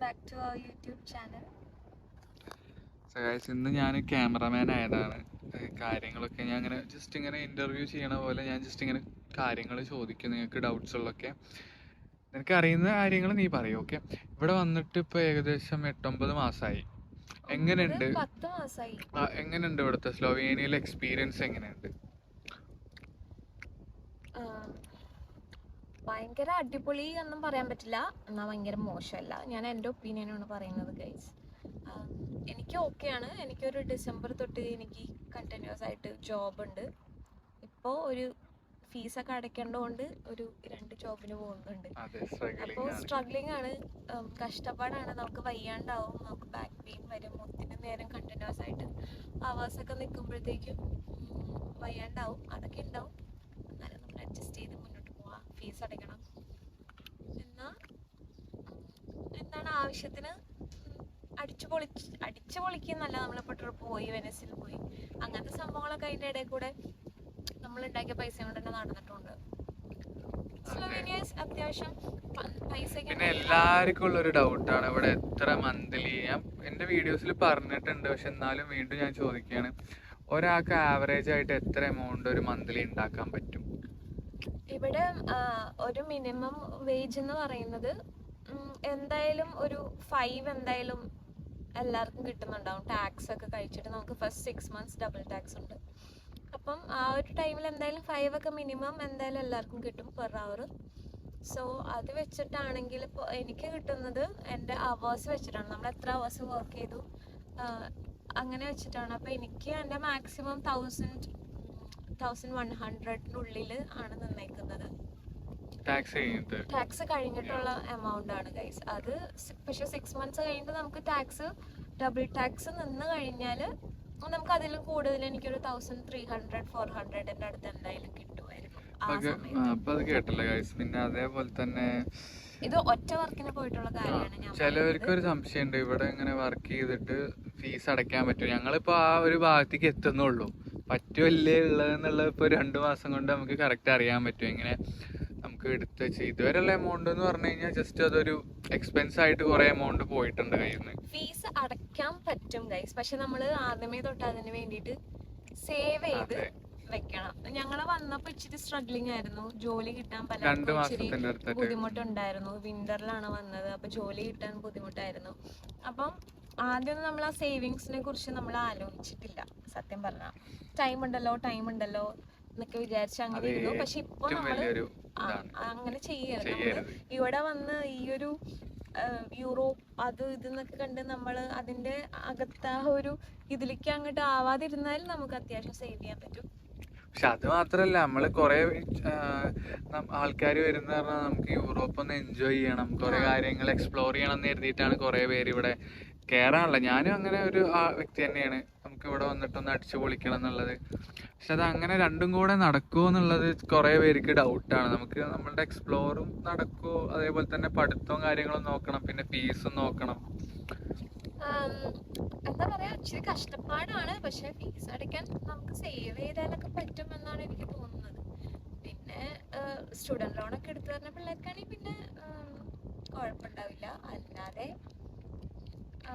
to our YouTube channel. So guys, ഇന്ന് ഞാൻ cameraman ആയതാണ്. കാര്യങ്ങളൊക്കെ ഞാൻ അങ്ങനെ ജസ്റ്റ് ഇങ്ങനെ ഇന്റർവ്യൂ ചെയ്യണ പോലെ ഞാൻ ജസ്റ്റ് ഇങ്ങനെ കാര്യങ്ങൾ ചോദിക്കും. നിങ്ങൾക്ക് ഡൗട്ട്സ് ഉള്ളൊക്കെ. നിനക്ക് അറിയുന്ന കാര്യങ്ങൾ നീ പറയും ഓക്കെ ഇവിടെ വന്നിട്ട് ഇപ്പൊ ഏകദേശം എട്ടൊമ്പത് മാസമായി എങ്ങനെയുണ്ട്? എങ്ങനെയുണ്ട് ഇവിടുത്തെ സ്ലോവേനിയയിലെ എക്സ്പീരിയൻസ് എങ്ങനെയുണ്ട്? ഭയങ്കര അടിപൊളി എന്നും പറയാൻ പറ്റില്ല. എന്നാൽ ഭയങ്കര മോശമല്ല. ഞാൻ എന്റെ ഒപ്പീനിയനാണ് പറയുന്നത് ഗൈസ് എനിക്ക് ഓക്കെയാണ് എനിക്കൊരു ഡിസംബർ തൊട്ട് എനിക്ക് കണ്ടിന്യൂസ് ആയിട്ട് ജോബ് ഉണ്ട്. ഇപ്പോൾ ഒരു ഫീസൊക്കെ അടയ്ക്കേണ്ടതുകൊണ്ട് ഒരു രണ്ട് ജോബിന് പോകുന്നുണ്ട്. അപ്പോൾ ആണ്. സ്ട്രഗ്ലിംഗ് ആണ്. കഷ്ടപ്പാടാണ്. നമുക്ക് വയ്യാണ്ടാവും. നമുക്ക് ബാക്ക് പെയിൻ വരും. ഒത്തിരി നേരം കണ്ടിന്യൂസ് ആയിട്ട് അവേഴ്സൊക്കെ നിൽക്കുമ്പോഴത്തേക്കും വയ്യാണ്ടാവും. അതൊക്കെ ഉണ്ടാവും. എന്നാലും നമ്മൾ അഡ്ജസ്റ്റ് ചെയ്ത് മുന്നോട്ട് ഫീസ് അടയ്ക്കണം. എന്നാൽ എന്താണ് ആവശ്യത്തിന്? അടിച്ചു പൊളി അടിച്ചു പൊളിക്കുന്നല്ല നമ്മളിപ്പോൾ ട്രിപ്പ് പോയി വെനസിൽ പോയി. അങ്ങനത്തെ സംഭവങ്ങളൊക്കെ അതിന്റെ ഇടയിൽ കൂടെ നമ്മൾ ഉണ്ടാക്കിയ പൈസ കൊണ്ട് തന്നെ നടന്നിട്ടുണ്ട്. പിന്നെ എല്ലാവർക്കും ഉള്ള ഒരു ഡൗട്ടാണ് ഇവിടെ എത്ര മന്ത്ലി ഞാൻ എന്റെ വീഡിയോസിൽ പറഞ്ഞിട്ടുണ്ട്. പക്ഷെ എന്നാലും വീണ്ടും ഞാൻ ചോദിക്കുകയാണ്. ഒരാൾക്ക് ആവറേജ് ആയിട്ട് എത്ര എമൗണ്ട് ഒരു മന്ത്ലി ഉണ്ടാക്കാൻ പറ്റും? ഇവിടെ ഒരു മിനിമം വേജ് എന്ന് പറയുന്നത് എന്തായാലും ഒരു ഫൈവ് എന്തായാലും എല്ലാവർക്കും കിട്ടുന്നുണ്ടാവും. ടാക്സ് ഒക്കെ കഴിച്ചിട്ട് നമുക്ക് first six months double tax ഉണ്ട്. അപ്പം ആ ഒരു ടൈമിൽ എന്തായാലും ഫൈവ് ഒക്കെ മിനിമം എന്തായാലും എല്ലാവർക്കും കിട്ടും പെർ അവർ സോ അത് വെച്ചിട്ടാണെങ്കിൽ ഇപ്പോൾ എനിക്ക് കിട്ടുന്നത് എന്റെ അവേഴ്സ് വെച്ചിട്ടാണ്. നമ്മൾ എത്ര അവേഴ്സ് വർക്ക് ചെയ്തു അങ്ങനെ വെച്ചിട്ടാണ്. അപ്പോൾ എനിക്ക് എന്റെ മാക്സിമം തൗസൻഡ് തൗസൻഡ് വൺ ഹൺഡ്രഡിനുള്ളിൽ ആണ് നിന്നേക്കുന്നത്. ടാക്സ് കഴിഞ്ഞിട്ടുള്ള എമൗണ്ട് ആണ് ഗൈസ് അത് പക്ഷെ സിക്സ് മന്ത്സ് കഴിഞ്ഞിട്ട് നമുക്ക് ടാക്സ് ഡബിൾ ടാക്സ് നിന്ന് കഴിഞ്ഞാൽ നമുക്ക് അതിലും കൂടുതൽ എനിക്കൊരു തൗസൻഡ് ത്രീ ഹൺഡ്രഡ് ഫോർ ഹൺഡ്രഡിന്റെ അടുത്ത് എന്തായാലും കിട്ടുമായിരുന്നു കേട്ടല്ലോ ഗൈസ് പിന്നെ അതേപോലെ തന്നെ ഇത് ഒറ്റ വർക്കിന് പോയിട്ടുള്ള കാര്യമാണ് ചിലവർക്ക് ഒരു സംശയമുണ്ട്. ഇവിടെ ഇങ്ങനെ വർക്ക് ചെയ്തിട്ട് ഫീസ് അടയ്ക്കാൻ പറ്റും ഞങ്ങളിപ്പോ ആ ഒരു ഭാഗത്തേക്ക് എത്തുന്നുള്ളൂ. പറ്റുമല്ലേ ഉള്ളതെന്നുള്ളത് ഇപ്പൊ രണ്ട് മാസം കൊണ്ട് നമുക്ക് കറക്റ്റ് അറിയാൻ പറ്റും. ഇങ്ങനെ നമുക്ക് എടുത്ത് വെച്ച് ഇതുവരെയുള്ള എമൗണ്ട് എന്ന് പറഞ്ഞു കഴിഞ്ഞാൽ ജസ്റ്റ് അതൊരു എക്സ്പെൻസ് ആയിട്ട് കുറെ എമൗണ്ട് പോയിട്ടുണ്ട് കയ്യിൽ നിന്ന്. ഫീസ് അടയ്ക്കാൻ പറ്റും ഗൈസ് പക്ഷെ നമ്മൾ ആദ്യമേ തൊട്ട് അതിന് വേണ്ടിയിട്ട് സേവ് ചെയ്ത് വെക്കണം. ഞങ്ങൾ വന്നപ്പോ ഇച്ചിരി സ്ട്രഗ്ലിംഗ് ആയിരുന്നു. ജോലി കിട്ടാൻ പലർക്കും ഇച്ചിരി ബുദ്ധിമുട്ടുണ്ടായിരുന്നു. വിന്ററിലാണ് വന്നത്. അപ്പൊ ജോലി കിട്ടാൻ ബുദ്ധിമുട്ടായിരുന്നു. അപ്പം ആദ്യം നമ്മൾ ആ സേവിങ്സിനെ കുറിച്ച് നമ്മൾ ആലോചിച്ചിട്ടില്ല സത്യം പറഞ്ഞാൽ ടൈം ഉണ്ടല്ലോ ടൈം ഉണ്ടല്ലോ എന്നൊക്കെ വിചാരിച്ച് അങ്ങനെ ഇരുന്നു. പക്ഷെ ഇപ്പൊ നമ്മൾ അങ്ങനെ ചെയ്യരുത്. ഇവിടെ വന്ന് ഈ ഒരു യൂറോപ്പ് അത് ഇതെന്നൊക്കെ കണ്ട് നമ്മൾ അതിന്റെ അകത്ത് ആ ഒരു ഇതിലേക്ക് അങ്ങോട്ട് ആവാതിരുന്നാൽ നമുക്ക് അത്യാവശ്യം സേവ് ചെയ്യാൻ പറ്റും. പക്ഷെ അത് മാത്രല്ല നമ്മൾ കൊറേ ആൾക്കാർ വരുന്ന പറഞ്ഞാൽ നമുക്ക് യൂറോപ്പ് ഒന്ന് എൻജോയ് ചെയ്യണം കുറെ. കാര്യങ്ങൾ എക്സ്പ്ലോർ ചെയ്യണം എന്ന് കരുതിയിട്ടാണ് കുറെ പേര് ഇവിടെ കേറാനുള്ള ഞാനും അങ്ങനെ ഒരു ആ- വ്യക്തി തന്നെയാണ്. നമുക്ക് ഇവിടെ വന്നിട്ട് ഒന്ന് അടിച്ചു പൊളിക്കണം എന്നുള്ളത്. പക്ഷെ അത് അങ്ങനെ രണ്ടും കൂടെ നടക്കുമോ എന്നുള്ളത് കുറെ പേർക്ക് ഡൗട്ടാണ് നമുക്ക് നമ്മളുടെ എക്സ്പ്ലോറും നടക്കുമോ അതേപോലെ തന്നെ പഠിത്തവും കാര്യങ്ങളും നോക്കണം. പിന്നെ ഫീസും നോക്കണം. എന്താ പറയാ ഇച്ചിരി കഷ്ടപ്പാടാണ്. പക്ഷെ ഫീസ് അടയ്ക്കാൻ നമുക്ക് സേവ് ചെയ്താലൊക്കെ പറ്റും എന്നാണ് എനിക്ക് തോന്നുന്നത്. പിന്നെ സ്റ്റുഡന്റ് ലോൺ ഒക്കെ എടുത്തു തരുന്ന പിള്ളേർക്കാണെങ്കിൽ പിന്നെ കുഴപ്പമുണ്ടാവില്ല.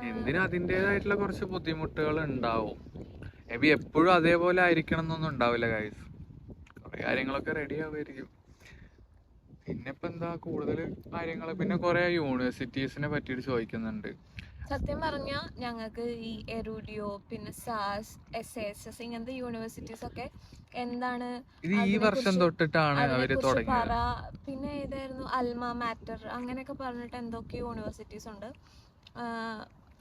എന്തിനും അതിന്റെതായിട്ടുള്ള കുറച്ച് ബുദ്ധിമുട്ടുകൾ ഉണ്ടാവും മേ ബി എപ്പോഴും അതേപോലെ ആയിരിക്കണം എന്നൊന്നും ഉണ്ടാവില്ല ഗൈസ് കുറേ കാര്യങ്ങളൊക്കെ റെഡി ആവുമായിരിക്കും. പിന്നെ ഇപ്പൊ എന്താ കൂടുതൽ കാര്യങ്ങൾ? പിന്നെ കുറെ യൂണിവേഴ്സിറ്റീസിനെ പറ്റിയിട്ട് ചോദിക്കുന്നുണ്ട്. സത്യം പറഞ്ഞാൽ ഞങ്ങൾക്ക് ഈ എറൂഡിയോ പിന്നെ സാസ് എസ് എസ് എസ് ഇങ്ങനത്തെ യൂണിവേഴ്സിറ്റീസ് ഒക്കെ എന്താണ് ഇത് ഈ വർഷം തൊട്ടിട്ടാണ് അവർ തുടങ്ങിയത്. പറ. പിന്നെ ഏതായിരുന്നു? അൽമ മാറ്റർ അങ്ങനെയൊക്കെ പറഞ്ഞിട്ട് എന്തൊക്കെ യൂണിവേഴ്സിറ്റീസ് ഉണ്ട്.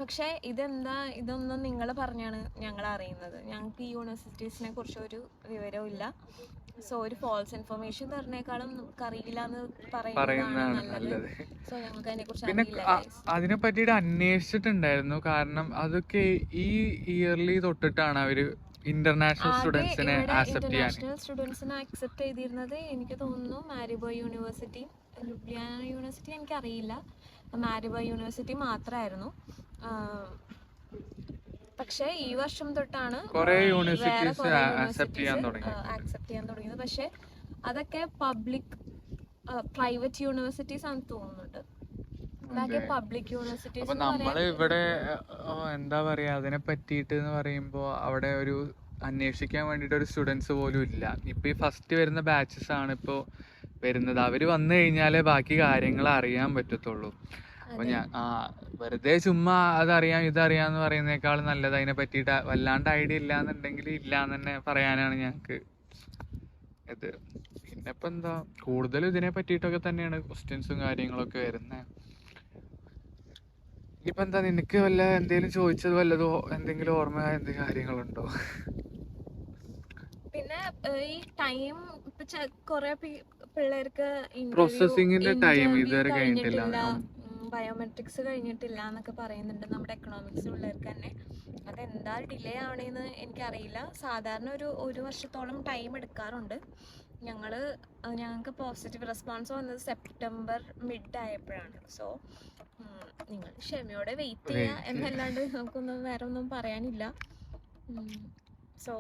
പക്ഷേ ഇതെന്താ ഇതൊന്നും നിങ്ങൾ പറഞ്ഞാണ് ഞങ്ങൾ അറിയുന്നത്. ഞങ്ങൾക്ക് ഈ യൂണിവേഴ്സിറ്റീസിനെ കുറിച്ച് ഒരു വിവരവും ഇല്ല. സോ ഒരു ഫോൾസ് ഇൻഫർമേഷൻ തരുന്നേക്കാളും നമുക്ക് അറിയില്ല എന്ന് പറയുന്നതാണ് നല്ലത്. സോ ഞങ്ങൾക്ക് അതിനെ കുറിച്ച് പിന്നെ അറിയില്ല. അതിനെ പറ്റിയിട്ട് അന്വേഷിച്ചിട്ടുണ്ടായിരുന്നു. കാരണം അതൊക്കെ ഈ ഇയർലി തൊട്ടിട്ടാണ് അവർ ഇന്റർനാഷണൽ സ്റ്റുഡൻസിനെ ആക്സെപ്റ്റ് ചെയ്യാൻ സ്റ്റുഡൻസിനെ ചെയ്തിരുന്നത് എനിക്ക് തോന്നുന്നു മാരിബോ യൂണിവേഴ്സിറ്റി ലുബ്ലിയാന യൂണിവേഴ്സിറ്റി എനിക്കറിയില്ല മാരിബോയ് യൂണിവേഴ്സിറ്റി മാത്രമായിരുന്നു പക്ഷേ ഈ വർഷം തൊട്ടാണ്. ആക്സെപ്റ്റ് ചെയ്യാൻ തുടങ്ങിയത്. പക്ഷെ അതൊക്കെ പബ്ലിക് പ്രൈവറ്റ് യൂണിവേഴ്സിറ്റീസ് ആണ് തോന്നുന്നുണ്ട്. അപ്പൊ നമ്മൾ ഇവിടെ എന്താ പറയാ അതിനെ പറ്റിയിട്ട് എന്ന് പറയുമ്പോ അവിടെ ഒരു അന്വേഷിക്കാൻ വേണ്ടിട്ട് ഒരു സ്റ്റുഡൻസ് പോലും ഇല്ല. ഇപ്പൊ ഈ ഫസ്റ്റ് വരുന്ന ബാച്ചസ് ആണ് ഇപ്പോ വരുന്നത്. അവർ വന്നു കഴിഞ്ഞാലേ ബാക്കി കാര്യങ്ങൾ അറിയാൻ പറ്റത്തുള്ളൂ. അപ്പൊ ഞാൻ ആ വെറുതെ ചുമ്മാ അതറിയാം ഇതറിയാന്ന് പറയുന്നേക്കാൾ നല്ലത്. അതിനെ പറ്റിയിട്ട് വല്ലാണ്ട് ഐഡിയ ഇല്ല എന്നുണ്ടെങ്കിൽ ഇല്ല എന്ന് തന്നെ പറയാനാണ് ഞങ്ങക്ക്. ഇത് പിന്നെ ഇപ്പൊ എന്താ കൂടുതലും ഇതിനെ പറ്റിയിട്ടൊക്കെ തന്നെയാണ് ക്വസ്റ്റ്യൻസും കാര്യങ്ങളൊക്കെ വരുന്നത് ഇനിയിപ്പോ എന്താ നിനക്ക് വല്ല എന്തെങ്കിലും ചോദിച്ചത് വല്ലതോ എന്തെങ്കിലും ഓർമ്മ എന്തെങ്കിലും കാര്യങ്ങളുണ്ടോ? പിന്നെ ഈ ടൈം ഇപ്പൊ കൊറേ പിള്ളേർക്ക് പ്രോസസ്സിംഗിന്റെ ടൈം ഇതുവരെ കഴിഞ്ഞിട്ടില്ല. ബയോമെട്രിക്സ് കഴിഞ്ഞിട്ടില്ല എന്നൊക്കെ പറയുന്നുണ്ട് നമ്മുടെ എക്കണോമിക്സ് പിള്ളേർക്ക് തന്നെ. അതെന്താ ഡിലേ ആവണേന്ന് എനിക്കറിയില്ല. സാധാരണ ഒരു ഒരു വർഷത്തോളം ടൈം എടുക്കാറുണ്ട്. ഞങ്ങൾ ഞങ്ങൾക്ക് പോസിറ്റീവ് റെസ്പോൺസ് വന്നത് സെപ്റ്റംബർ മിഡ് ആയപ്പോഴാണ്. സോ നിങ്ങൾ ക്ഷമയോടെ വെയിറ്റ് ചെയ്യുക. എന്നല്ലാണ്ട് നമുക്കൊന്നും വേറെ ഒന്നും പറയാനില്ല സോ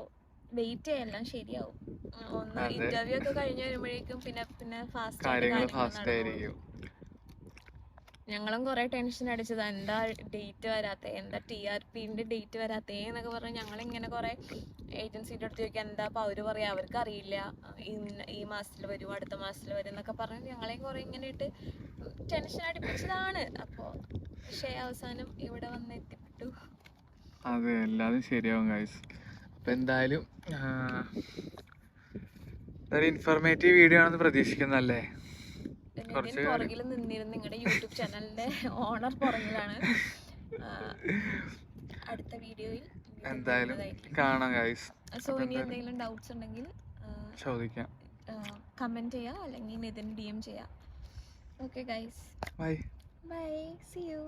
വെയിറ്റ് ചെയ്യാം എല്ലാം ശരിയാവും ഒന്ന്. ഇന്റർവ്യൂ ഒക്കെ കഴിഞ്ഞ് വരുമ്പോഴേക്കും പിന്നെ പിന്നെ ഫാസ്റ്റ് ഞങ്ങളും കുറെ ടെൻഷൻ അടിച്ചത്. എന്താ ഡേറ്റ് വരാത്തെ? എന്താ ടി ആർ പിന്റെ ഡേറ്റ് വരാത്തേ? എന്നൊക്കെ പറഞ്ഞ് ഞങ്ങൾ ഇങ്ങനെ കുറെ ഏജൻസിയുടെ അടുത്ത് ചോദിക്കാം എന്താ അപ്പൊ അവർ പറയാ? അവർക്ക് അറിയില്ല ഈ മാസത്തിൽ വരും അടുത്ത മാസത്തിൽ വരും എന്നൊക്കെ പറഞ്ഞ് ഞങ്ങളെയും കുറെ ഇങ്ങനെ ഇട്ട് ടെൻഷൻ അടിപ്പിച്ചതാണ്. അപ്പോ പക്ഷേ അവസാനം ഇവിടെ വന്ന് എത്തിപ്പെട്ടു. അതെ എല്ലാതും ശരിയാവും ഗൈസ് അപ്പൊ എന്തായാലും ഒരു ഇൻഫോർമേറ്റീവ് വീഡിയോ ആണെന്ന് പ്രതീക്ഷിക്കുന്നല്ലേ കുറച്ച് നിതിൻ പുറകിൽ നിന്നിരുന്ന് നിങ്ങളുടെ യൂട്യൂബ് ചാനലിന്റെ ഓണർ പുറകിലാണ് അടുത്ത വീഡിയോയിൽ എന്തായാലും കാണാം ഗൈസ് സോ ഇനി എന്തെങ്കിലും ഡൗട്ട്സ് ഉണ്ടെങ്കിൽ ചോദിക്കാം. കമന്റ് ചെയ്യുക അല്ലെങ്കിൽ നിതിൻ ഡി എം ചെയ്യാം. Okay guys bye bye see you